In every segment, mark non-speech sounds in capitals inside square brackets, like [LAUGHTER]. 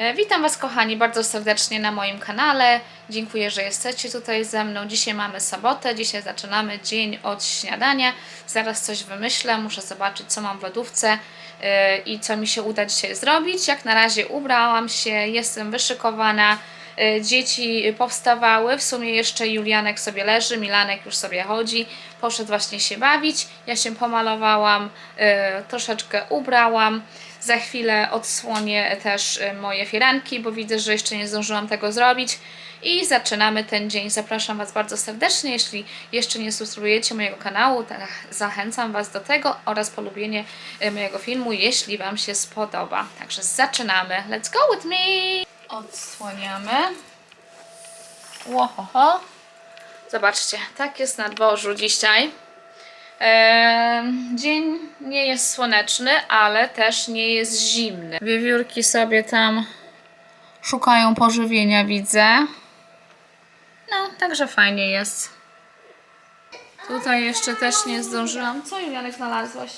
E, Witam Was kochani bardzo serdecznie na moim kanale. Dziękuję, że jesteście tutaj ze mną. Dzisiaj mamy sobotę, dzisiaj zaczynamy dzień od śniadania. Zaraz coś wymyślę, muszę zobaczyć co mam w lodówce e, i co mi się uda dzisiaj zrobić. Jak na razie ubrałam się, jestem wyszykowana. E, Dzieci powstawały, w sumie jeszcze Julianek sobie leży, Milanek już sobie chodzi, poszedł właśnie się bawić. Ja się pomalowałam, troszeczkę ubrałam. Za chwilę odsłonię też e, moje firanki, bo widzę, że jeszcze nie zdążyłam tego zrobić. I zaczynamy ten dzień. Zapraszam Was bardzo serdecznie. Jeśli jeszcze nie subskrybujecie mojego kanału, zachęcam Was do tego oraz polubienie e, mojego filmu, jeśli Wam się spodoba. Także zaczynamy. Let's go with me! Odsłaniamy. Łohoho. Zobaczcie, tak jest na dworzu dzisiaj. Dzień nie jest słoneczny, ale też nie jest zimny. Wiewiórki sobie tam szukają pożywienia, widzę. No, także fajnie jest. Tutaj jeszcze też nie zdążyłam. Co Julianek znalazłaś?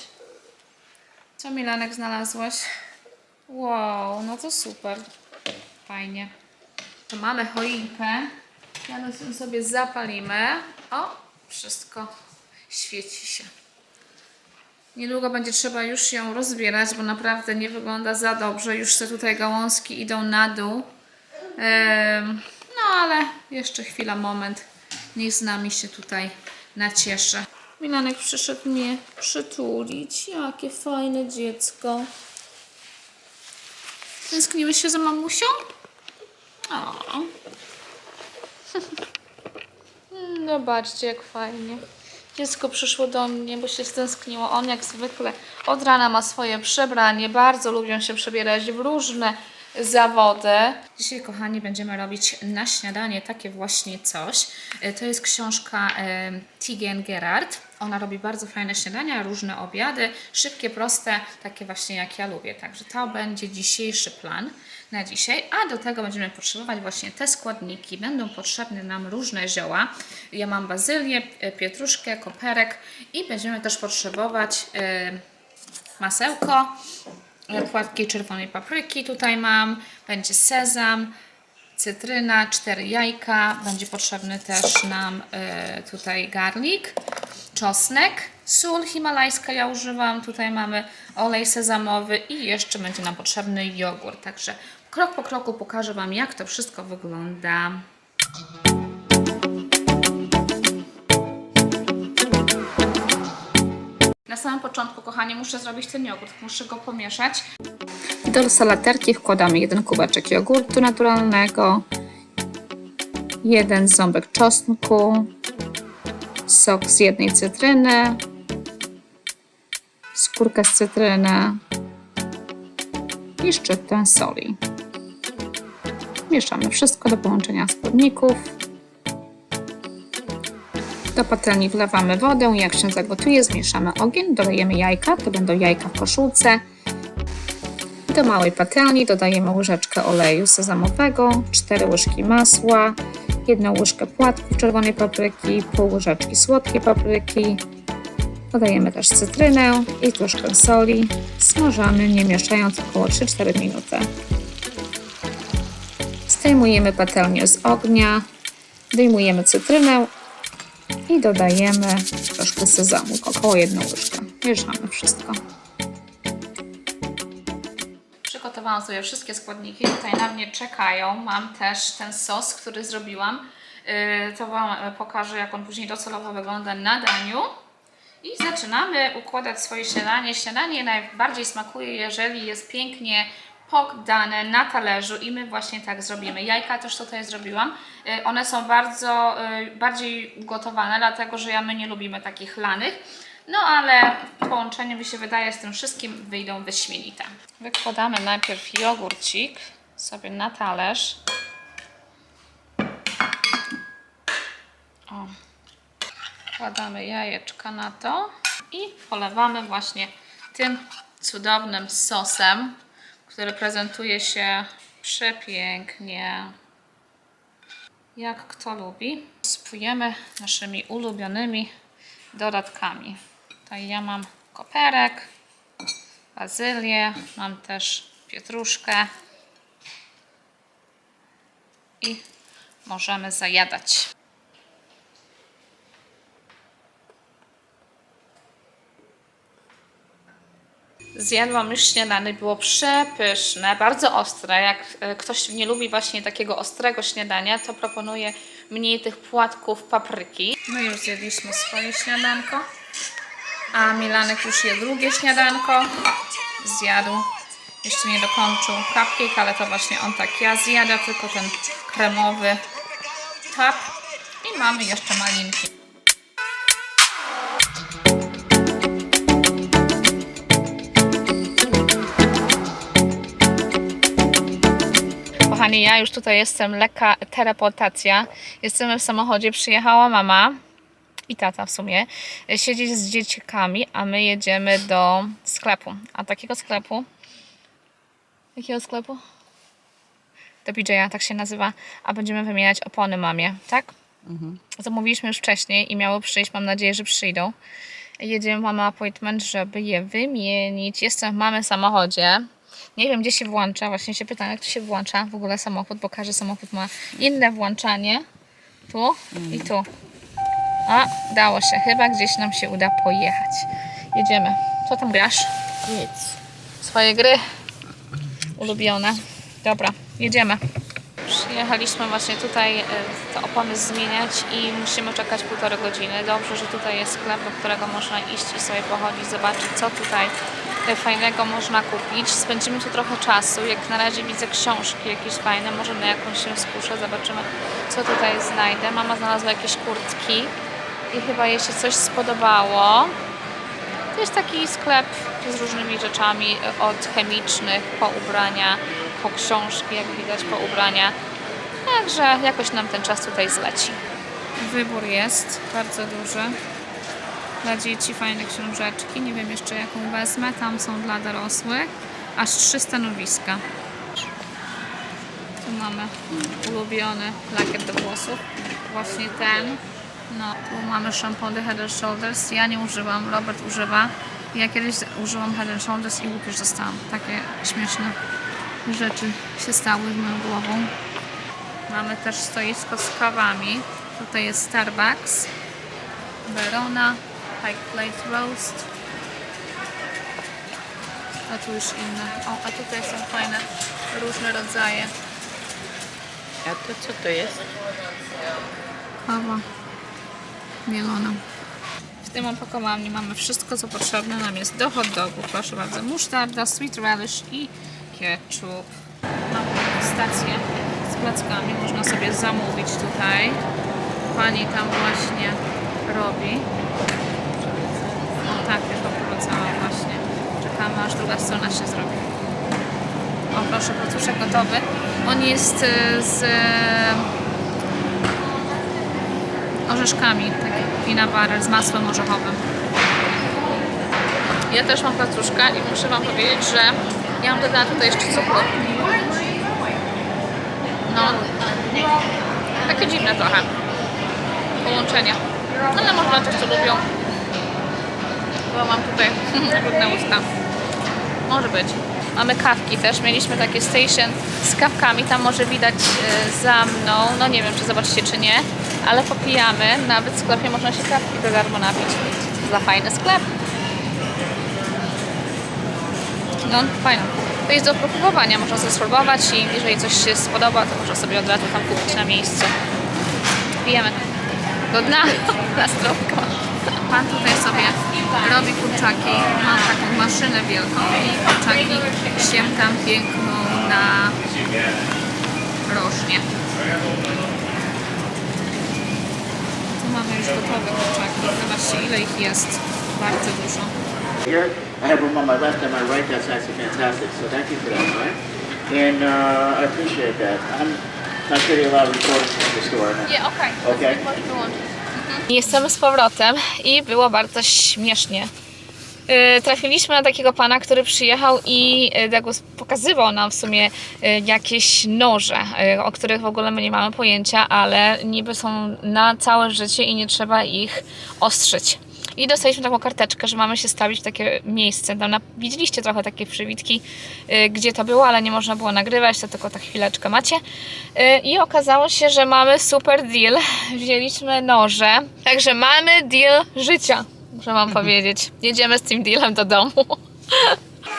Co Milanek znalazłaś? Wow, no to super. Fajnie. Tu mamy choinkę. Ją sobie zapalimy. O, wszystko świeci się. Niedługo będzie trzeba już ją rozbierać, bo naprawdę nie wygląda za dobrze. Już te tutaj gałązki idą na dół. No ale jeszcze chwila, moment. Niech z nami się tutaj nacieszy. Milanek przyszedł mnie przytulić. Jakie fajne dziecko. Tęskniłeś się za mamusią? O. [LAUGHS] Zobaczcie, jak fajnie. Dziecko przyszło do mnie, bo się stęskniło. On jak zwykle od rana ma swoje przebranie. Bardzo lubią się przebierać w różne zawody. Dzisiaj, kochani, będziemy robić na śniadanie takie właśnie coś. E, To jest książka e, Tigen Gerard. Ona robi bardzo fajne śniadania, różne obiady, szybkie, proste, takie właśnie jak ja lubię. Także to będzie dzisiejszy plan na dzisiaj, a do tego będziemy potrzebować właśnie te składniki. Będą potrzebne nam różne zioła. Ja mam bazylię, e, pietruszkę, koperek i będziemy też potrzebować e, masełko, e, płatki czerwonej papryki tutaj mam, będzie sezam, cytryna, cztery jajka, będzie potrzebny też nam tutaj garlik, czosnek, sól himalajska ja używam, tutaj mamy olej sezamowy i jeszcze będzie nam potrzebny jogurt. Także krok po kroku pokażę Wam jak to wszystko wygląda. Na samym początku, kochani, muszę zrobić ten jogurt, muszę go pomieszać. Do salaterki wkładamy jeden kubeczek jogurtu naturalnego, jeden ząbek czosnku, sok z jednej cytryny, skórkę z cytryny i szczyptę soli. Mieszamy wszystko do połączenia składników. Do patelni wlewamy wodę, jak się zagotuje, zmniejszamy ogień, dodajemy jajka, to będą jajka w koszulce. Do małej patelni dodajemy łyżeczkę oleju sezamowego, 4 łyżki masła, jedną łyżkę płatków czerwonej papryki, pół łyżeczki słodkiej papryki. Dodajemy też cytrynę i troszkę soli. Smażamy, nie mieszając około 3-4 minuty. Zdejmujemy patelnię z ognia, wyjmujemy cytrynę i dodajemy troszkę sezamu, około jedną łyżkę. Mieszamy wszystko. Przygotowałam sobie wszystkie składniki, tutaj na mnie czekają. Mam też ten sos, który zrobiłam. Yy, To Wam pokażę, jak on później docelowo wygląda na daniu. I zaczynamy układać swoje śniadanie. Śniadanie najbardziej smakuje, jeżeli jest pięknie podane na talerzu i my właśnie tak zrobimy. Jajka też tutaj zrobiłam. Y, One są bardzo y, bardziej gotowane, dlatego że ja my nie lubimy takich lanych. No ale w połączeniu mi się wydaje z tym wszystkim wyjdą wyśmienite. Wykładamy najpierw jogurcik sobie na talerz. O. Wkładamy jajeczka na to i polewamy właśnie tym cudownym sosem, który prezentuje się przepięknie, jak kto lubi. Spójemy naszymi ulubionymi dodatkami. Tutaj ja mam koperek, bazylię, mam też pietruszkę, i możemy zajadać. Zjadłam już śniadanie, było przepyszne, bardzo ostre. Jak e, ktoś nie lubi właśnie takiego ostrego śniadania, to proponuję mniej tych płatków papryki. My już zjedliśmy swoje śniadanko, a Milanek już je drugie śniadanko. Zjadł. Jeszcze nie dokończył cupcake, ale to właśnie on tak ja zjada, tylko ten kremowy tap. I mamy jeszcze malinki. Kochani, ja już tutaj jestem, lekka teleportacja. Jestem w samochodzie, przyjechała mama i tata w sumie, siedzieć z dzieciakami, a my jedziemy do sklepu. A takiego sklepu, jakiego sklepu? Do BJ'a, tak się nazywa, a będziemy wymieniać opony mamie, tak? Zamówiliśmy już wcześniej i miało przyjść, mam nadzieję, że przyjdą. Jedziemy, mamy appointment, żeby je wymienić. Jestem w mamy samochodzie. Nie wiem, gdzie się włącza. Właśnie się pytam, jak to się włącza w ogóle samochód, bo każdy samochód ma inne włączanie. Tu i tu. A, dało się. Chyba gdzieś nam się uda pojechać. Jedziemy. Co tam grasz? Nic. Swoje gry ulubione. Dobra, jedziemy. Przyjechaliśmy właśnie tutaj e, te opony zmieniać i musimy czekać półtorej godziny. Dobrze, że tutaj jest sklep, do którego można iść i sobie pochodzić, zobaczyć co tutaj fajnego można kupić. Spędzimy tu trochę czasu. Jak na razie widzę książki jakieś fajne, może na jakąś się skuszę, zobaczymy co tutaj znajdę. Mama znalazła jakieś kurtki i chyba jej się coś spodobało. To jest taki sklep z różnymi rzeczami, od chemicznych po ubrania, po książki, jak widać, po ubrania. Także jakoś nam ten czas tutaj zleci. Wybór jest bardzo duży. Dla dzieci fajne książeczki. Nie wiem jeszcze jaką wezmę. Tam są dla dorosłych. Aż trzy stanowiska. Tu mamy ulubiony lakier do włosów. Właśnie ten. No, tu mamy szampon The Head and Shoulders. Ja nie używam, Robert używa. Ja kiedyś użyłam Head and Shoulders i łupież dostałam. Takie śmieszne rzeczy się stały z moją głową. Mamy też stoisko z kawami. Tutaj jest Starbucks, Verona, Pike Place Roast. A tu już inne. O, a tutaj są fajne różne rodzaje. A to co to jest? Kawa mielona. W tym opakowaniu mamy wszystko, co potrzebne nam jest do hot dogów. Proszę bardzo, musztarda, sweet relish i ketchup. Mamy stację z plackami, można sobie zamówić tutaj. Pani tam właśnie robi. Tak, już oprowadzała właśnie. Czekamy, aż druga strona się zrobi. O proszę, potuszek gotowy. On jest e, z e, orzeszkami, taki peanut butter z masłem orzechowym. Ja też mam placuszka i muszę Wam powiedzieć, że ja mam dodała tutaj jeszcze cukru. No, takie dziwne trochę połączenie. Ale może dla co lubią. Bo mam tutaj [LAUGHS] brudne usta. Może być. Mamy kawki też. Mieliśmy takie station z kawkami. Tam może widać e, za mną. No nie wiem, czy zobaczycie, czy nie. Ale popijamy. Nawet w sklepie można się kawki za darmo napić. Za fajny sklep. No, fajne. To jest do próbowania. Można sobie spróbować i jeżeli coś się spodoba, to można sobie od razu tam kupić na miejscu. Pijemy. Do dna. [LAUGHS] Na. Pan tutaj sobie robi kurczaki. Mam taką maszynę wielką i kurczaki się tam piękną na rośnie. Tu mamy już gotowe kurczaki. Zobaczcie ile ich jest. Bardzo dużo. Here, I have room on my left and my right. That's actually fantastic. So thank you for that, right? And uh, I appreciate that. I'm not sure you're allowed recording in the store. Nie, okej. Okej. Jestem z powrotem i było bardzo śmiesznie. Yy, Trafiliśmy na takiego pana, który przyjechał i tak pokazywał nam w sumie yy, jakieś noże, o których w ogóle my nie mamy pojęcia, ale niby są na całe życie i nie trzeba ich ostrzyć. I dostaliśmy taką karteczkę, że mamy się stawić w takie miejsce. Tam na, widzieliście trochę takie przywitki, y, gdzie to było, ale nie można było nagrywać, to tylko tak chwileczkę macie. Y, I okazało się, że mamy super deal. [LAUGHS] Wzięliśmy noże, także mamy deal życia, muszę Wam powiedzieć. Jedziemy z tym dealem do domu. [LAUGHS]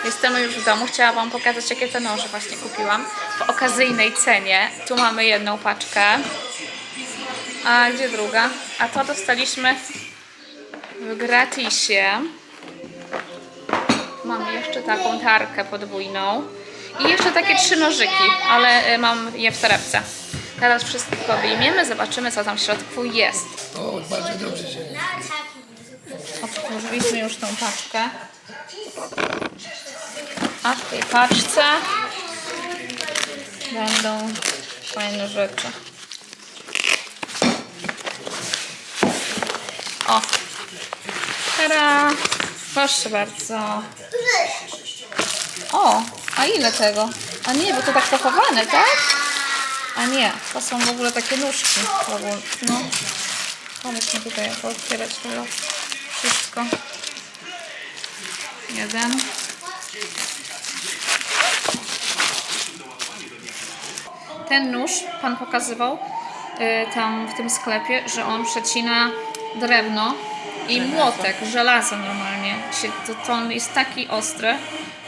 Jestem już w domu. Chciałam Wam pokazać, jakie te noże właśnie kupiłam w okazyjnej cenie. Tu mamy jedną paczkę. A gdzie druga? A to dostaliśmy w gratisie. Mamy jeszcze taką tarkę podwójną. I jeszcze takie trzy nożyki, ale y, mam je w torebce. Teraz wszystko wyjmiemy, zobaczymy co tam w środku jest. O, bardzo dobrze się. Otworzyliśmy już tą paczkę. A w tej paczce będą fajne rzeczy. O! Tada! Proszę bardzo. O! A ile tego? A nie, bo to tak pochowane, tak? A nie, to są w ogóle takie nóżki. W ogóle. No. Pomóż mi tutaj otwierać to wszystko. Jeden. Ten nóż pan pokazywał y, tam w tym sklepie, że on przecina drewno i młotek, żelazo normalnie. Się, to, to on jest taki ostry,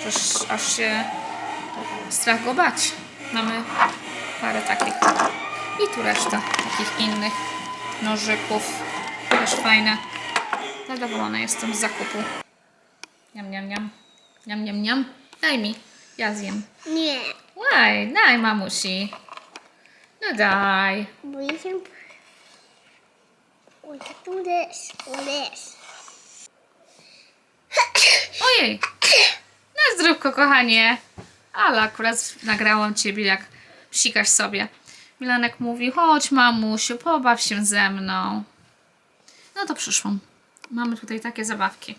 że aż- aż się strach go bać. Mamy parę takich. I tu reszta takich innych nożyków. Też fajne. Zadowolona jestem z zakupu. Niam, niam, niam. Niam, niam, niam. Daj mi. Ja zjem. Nie, Daj, daj mamusi. No daj. bo jestem... We can do this this. Ojej. No zdrówko, kochanie. Ale akurat nagrałam ciebie, jak psikasz sobie. Milanek mówi, chodź mamusiu, pobaw się ze mną. No to przyszłam. Mamy tutaj takie zabawki.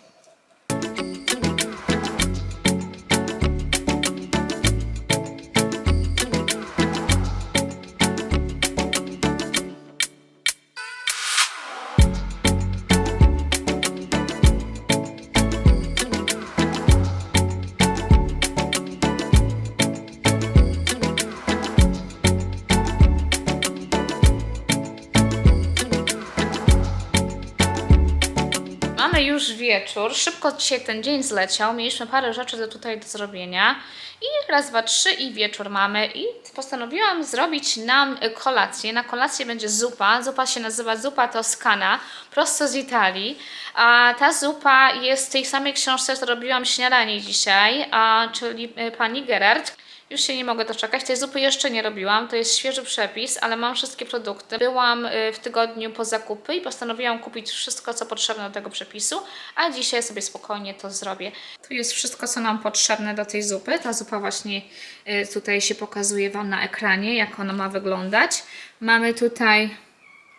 Mamy już wieczór. Szybko dzisiaj ten dzień zleciał. Mieliśmy parę rzeczy do tutaj do zrobienia. I raz, dwa, trzy i wieczór mamy. I postanowiłam zrobić nam kolację. Na kolację będzie zupa. Zupa się nazywa zupa toskana, prosto z Italii. A ta zupa jest w tej samej książce, co robiłam śniadanie dzisiaj, a, czyli y, pani Gerard. Już się nie mogę doczekać. Tej zupy jeszcze nie robiłam. To jest świeży przepis, ale mam wszystkie produkty. Byłam y, w tygodniu po zakupy i postanowiłam kupić wszystko, co potrzebne do tego przepisu, a dzisiaj sobie spokojnie to zrobię. Tu jest wszystko, co nam potrzebne do tej zupy. Ta zupa właśnie y, tutaj się pokazuje Wam na ekranie, jak ona ma wyglądać. Mamy tutaj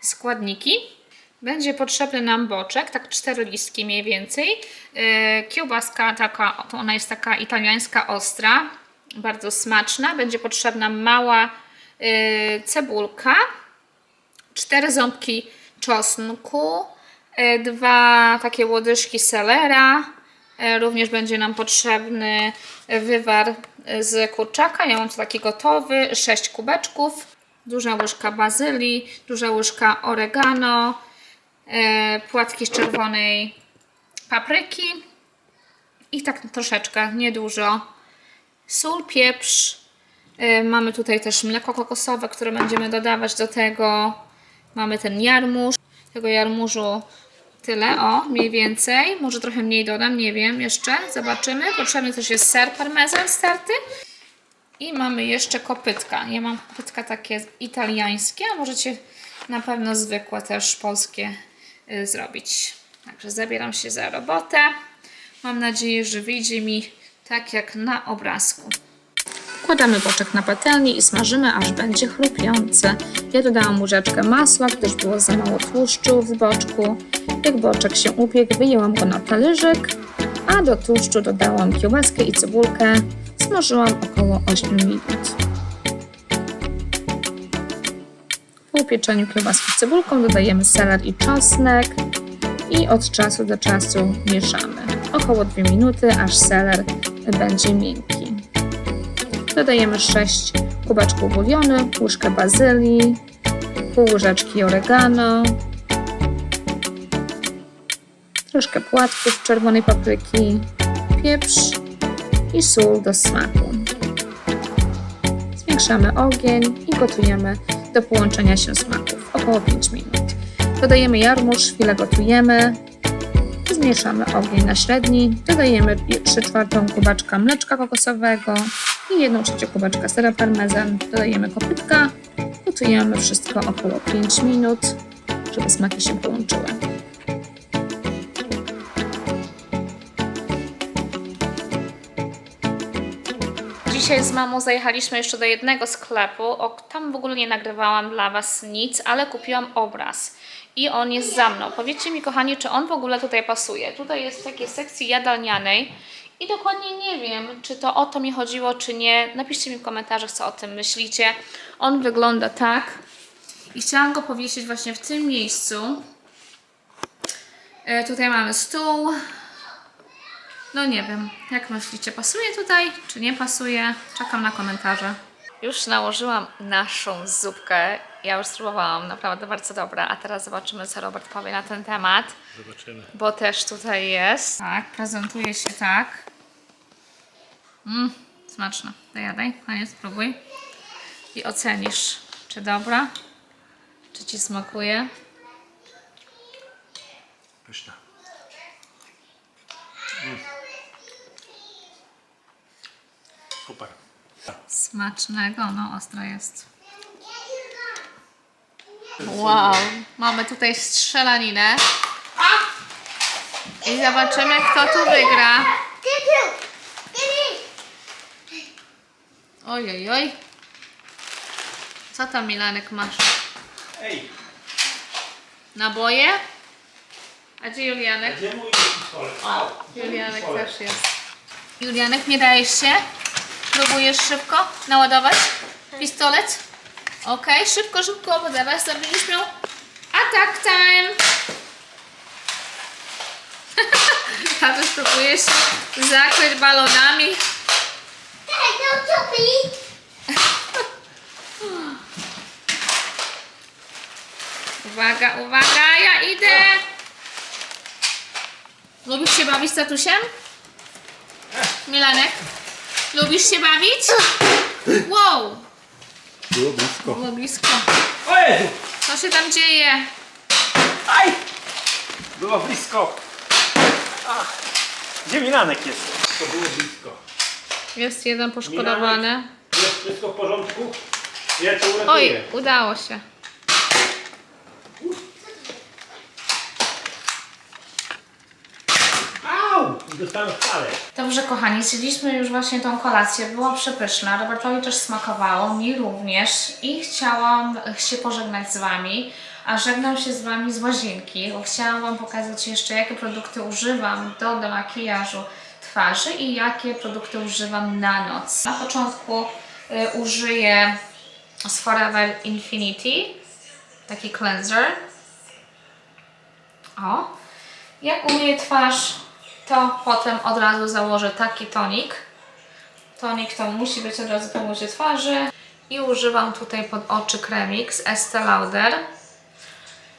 składniki. Będzie potrzebny nam boczek, tak cztery listki mniej więcej. Yy, Kiełbaska taka, to ona jest taka italiańska ostra, bardzo smaczna. Będzie potrzebna mała yy, cebulka, cztery ząbki czosnku, yy, dwa takie łodyżki selera. Yy, Również będzie nam potrzebny wywar z kurczaka. Ja mam tu taki gotowy, sześć kubeczków, duża łyżka bazylii, duża łyżka oregano, płatki z czerwonej papryki i tak troszeczkę, niedużo. Sól, pieprz. E, mamy tutaj też mleko kokosowe, które będziemy dodawać do tego. Mamy ten jarmuż. Tego jarmużu tyle, o, mniej więcej. Może trochę mniej dodam, nie wiem jeszcze. Zobaczymy. Potrzebny też jest ser parmezan starty. I mamy jeszcze kopytka. Ja mam kopytka takie italiańskie, a możecie na pewno zwykłe też polskie y, zrobić. Także zabieram się za robotę. Mam nadzieję, że wyjdzie mi tak jak na obrazku. Wkładamy boczek na patelnię i smażymy, aż będzie chrupiące. Ja dodałam łyżeczkę masła, gdyż było za mało tłuszczu w boczku. Jak boczek się upiekł, wyjęłam go na talerzyk, a do tłuszczu dodałam kiełbaskę i cebulkę. Smażyłam około 8 minut. Po upieczeniu kiełbaski z cebulką dodajemy seler i czosnek. i od czasu do czasu mieszamy. Około 2 minuty, aż seler będzie miękki. Dodajemy 6 kubeczków bulionu, łyżkę bazylii, pół łyżeczki oregano, troszkę płatków czerwonej papryki, pieprz i sól do smaku. Zwiększamy ogień i gotujemy do połączenia się smaków około 5 minut. Dodajemy jarmuż, chwilę gotujemy, zmniejszamy ogień na średni, dodajemy 3 czwartą kubaczka mleczka kokosowego i 1 trzecią kubaczka sera parmezan, dodajemy kopytka, gotujemy wszystko około 5 minut, żeby smaki się połączyły. Dzisiaj z mamą zajechaliśmy jeszcze do jednego sklepu. O, tam w ogóle nie nagrywałam dla Was nic, ale kupiłam obraz. I on jest za mną. Powiedzcie mi, kochani, czy on w ogóle tutaj pasuje. Tutaj jest w takiej sekcji jadalnianej i dokładnie nie wiem, czy to o to mi chodziło, czy nie. Napiszcie mi w komentarzach, co o tym myślicie. On wygląda tak. I chciałam go powiesić właśnie w tym miejscu. E, tutaj mamy stół. No nie wiem, jak myślicie, pasuje tutaj, czy nie pasuje? Czekam na komentarze. Już nałożyłam naszą zupkę. Ja już spróbowałam, naprawdę bardzo dobra. A teraz zobaczymy, co Robert powie na ten temat. Zobaczymy. Bo też tutaj jest. Tak, prezentuje się tak. Mmm, smaczne. Dajadaj, koniec, spróbuj. I ocenisz, czy dobra, czy Ci smakuje. Pyszna. Super. Smacznego, no ostro jest. Wow, mamy tutaj strzelaninę. I zobaczymy, kto tu wygra. Ojej, oj. Co tam, Milanek, masz? Ej, Naboje? A gdzie Julianek? gdzie mój pistolet? Julianek też jest. Julianek, nie dajesz się? Próbujesz szybko naładować pistolet? Okej, szybko, szybko, bo zaraz będziesz miał attack time. [LAUGHS] Tatuś próbuje się zakryć balonami. [LAUGHS] Uwaga, uwaga, ja idę. Lubisz się bawić z tatusiem? Milanek? Lubisz się bawić? Wow, Było blisko. było blisko. O Jezu! Co się tam dzieje? Aj! Było blisko. Ach. Gdzie Milanek jest? To było blisko. Jest jeden poszkodowany. Jest wszystko w porządku? Ja cię Oj, uratuję. udało się. Au! Nie Dobrze, kochani, zjedliśmy już właśnie tą kolację. Była przepyszna. Robertowi też smakowało, mi również. I chciałam się pożegnać z Wami. A żegnam się z Wami z łazienki, bo chciałam Wam pokazać jeszcze, jakie produkty używam do demakijażu twarzy i jakie produkty używam na noc. Na początku y, użyję z Forever Infinity, taki cleanser. O, jak umyję twarz, to potem od razu założę taki tonik. Tonik to musi być od razu po myciu twarzy. I używam tutaj pod oczy kremik z Estee Lauder.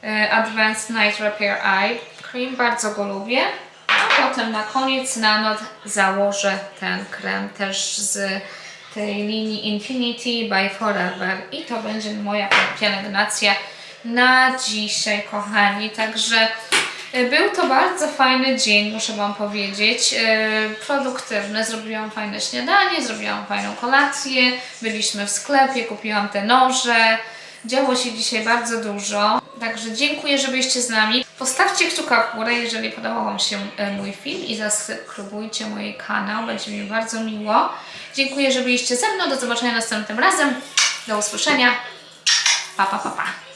y, Advanced Night Repair Eye Cream, bardzo go lubię. A potem na koniec na noc założę ten krem też z tej linii Infinity by Forever. I to będzie moja pielęgnacja na dzisiaj, kochani. Także był to bardzo fajny dzień, muszę Wam powiedzieć. Y, Produktywny. Zrobiłam fajne śniadanie, zrobiłam fajną kolację. Byliśmy w sklepie, kupiłam te noże. Działo się dzisiaj bardzo dużo. Także dziękuję, że byliście z nami. Postawcie kciuka w górę, jeżeli podobał Wam się e, mój film i zasubskrybujcie mój kanał. Będzie mi bardzo miło. Dziękuję, że byliście ze mną. Do zobaczenia następnym razem. Do usłyszenia. Pa, pa, pa, pa.